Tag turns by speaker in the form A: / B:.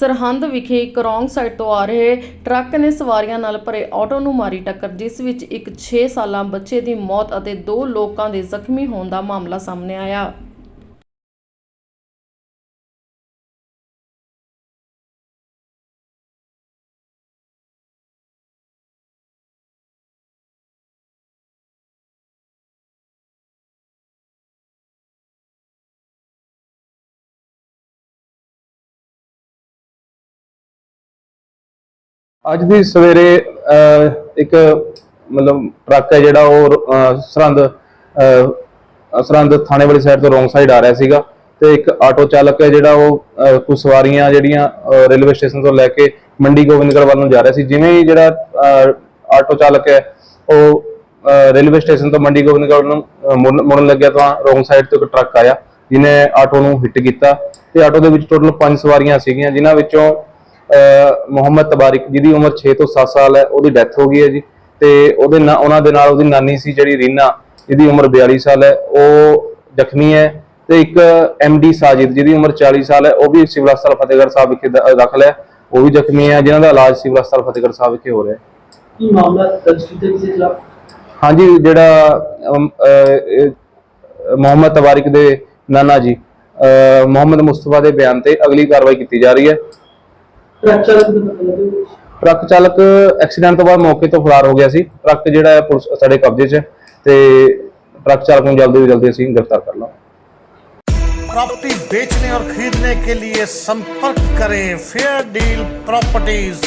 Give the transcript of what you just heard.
A: ਸਰਹੰਦ ਵਿਖੇ ਇੱਕ wrong side ਤੋਂ ਆ ਰਹੇ ਟਰੱਕ ਨੇ ਸਵਾਰੀਆਂ ਨਾਲ ਭਰੇ ਆਟੋ ਨੂੰ ਮਾਰੀ ਟੱਕਰ, ਜਿਸ ਵਿੱਚ ਇੱਕ 6 ਸਾਲਾਂ ਬੱਚੇ ਦੀ ਮੌਤ ਅਤੇ ਦੋ ਲੋਕਾਂ ਦੇ ਜ਼ਖਮੀ ਹੋਣ ਦਾ ਮਾਮਲਾ ਸਾਹਮਣੇ ਆਇਆ।
B: ਅੱਜ ਦੀ ਸਵੇਰੇ ਇੱਕ ਮਤਲਬ ਟਰੱਕ ਹੈ ਜਿਹੜਾ ਉਹ ਅਹ, ਸਰਹੰਦ ਸਰਹੰਦ ਥਾਣੇ ਵਾਲੀ ਸਾਈਡ ਤੋਂ ਰੋਂਗ ਸਾਈਡ ਆ ਰਿਹਾ ਸੀਗਾ ਤੇ ਇੱਕ ਆਟੋ ਚਾਲਕ ਹੈ ਜਿਹੜਾ ਉਹ ਕੁਝ ਸਵਾਰੀਆਂ ਜਿਹੜੀਆਂ ਰੇਲਵੇ ਸਟੇਸ਼ਨ ਤੋਂ ਲੈ ਕੇ ਮੰਡੀ ਗੋਬਿੰਦਗੜ੍ਹ ਵੱਲ ਨੂੰ ਜਾ ਰਿਹਾ ਸੀ। ਜਿਵੇਂ ਹੀ ਜਿਹੜਾ ਆਟੋ ਚਾਲਕ ਹੈ ਉਹ ਰੇਲਵੇ ਸਟੇਸ਼ਨ ਤੋਂ ਮੰਡੀ ਗੋਬਿੰਦਗੜ੍ਹ ਨੂੰ ਮੁੜਨ ਮੁੜਨ ਲੱਗਿਆ ਤਾਂ ਰੋਂਗ ਸਾਈਡ ਤੋਂ ਇੱਕ ਟਰੱਕ ਆਇਆ ਜਿਹਨੇ ਆਟੋ ਨੂੰ ਹਿੱਟ ਕੀਤਾ ਤੇ ਆਟੋ ਦੇ ਵਿੱਚ ਟੋਟਲ 5 ਸਵਾਰੀਆਂ ਸੀਗੀਆਂ ਜਿਨ੍ਹਾਂ ਵਿੱਚੋਂ ਮੁਹੰਮਦ ਤਬਾਰਿਕ ਜਿਹਦੀ ਉਮਰ 6 ਤੋਂ 7 ਸਾਲ ਹੈ ਉਹਦੀ ਡੈਥ ਹੋ ਗਈ ਹੈ ਜੀ। ਤੇ ਉਹਦੇ ਨਾਲ ਉਹਨਾਂ ਦੇ ਨਾਲ ਉਹਦੀ ਨਾਨੀ ਸੀ ਜਿਹੜੀ ਰੀਨਾ ਜਿਹਦੀ ਉਮਰ 42 ਸਾਲ ਹੈ ਉਹ ਜ਼ਖਮੀ ਹੈ। ਤੇ ਇੱਕ ਡੀ ਸਾਜਿਦ ਜਿਹਦੀ ਉਮਰ 40 ਸਾਲ ਹੈ ਉਹ ਵੀ ਸਿਵਲ ਹਸਪਤਾਲ ਫਤਿਹਗੜ੍ਹ ਸਾਹਿਬ ਵਿਖੇ ਦਾਖਲ ਹੈ। ਉਹ ਵੀ ਜ਼ਖਮੀ ਹੈ ਜਿਨ੍ਹਾਂ ਦਾ ਇਲਾਜ ਸਿਵਲ ਹਸਪਤਾਲ ਫਤਿਹਗੜ੍ਹ ਸਾਹਿਬ ਵਿਖੇ ਹੋ ਰਿਹਾ ਹੈ।
C: ਕੀ ਮਾਮਲਾ ਦਰਜ ਕੀਤਾ ਕਿਸੇ ਖਿਲਾਫ?
B: ਹਾਂਜੀ ਜਿਹੜਾ ਮੁਹੰਮਦ ਤਬਾਰਿਕ ਦੇ ਨਾਨਾ ਜੀ ਮੁਹੰਮਦ ਮੁਸਤਫਾ ਦੇ ਬਿਆਨ ਤੇ ਅਗਲੀ ਕਾਰਵਾਈ ਕੀਤੀ ਜਾ ਰਹੀ ਹੈ।
C: ਟਰੱਕ ਚਾਲਕ ਨੂੰ ਪਤਾ ਲੱਗਿਆ
B: ਟਰੱਕ ਚਾਲਕ ਐਕਸੀਡੈਂਟ ਤੋਂ ਬਾਅਦ ਮੌਕੇ ਤੋਂ ਫਰਾਰ ਹੋ ਗਿਆ ਸੀ ਟਰੱਕ ਜਿਹੜਾ ਹੈ ਪੁਲਿਸ ਸਾਡੇ ਕਬਜ਼ੇ 'ਚ ਹੈ ਤੇ ਟਰੱਕ ਚਾਲਕ ਨੂੰ ਜਲਦੀ ਤੋਂ ਜਲਦੀ ਅਸੀਂ ਗ੍ਰਿਫਤਾਰ ਕਰ ਲਾਂਗੇ
D: प्रॉपर्टी बेचने और खरीदने के लिए संपर्क करें फेयर डील प्रॉपर्टीज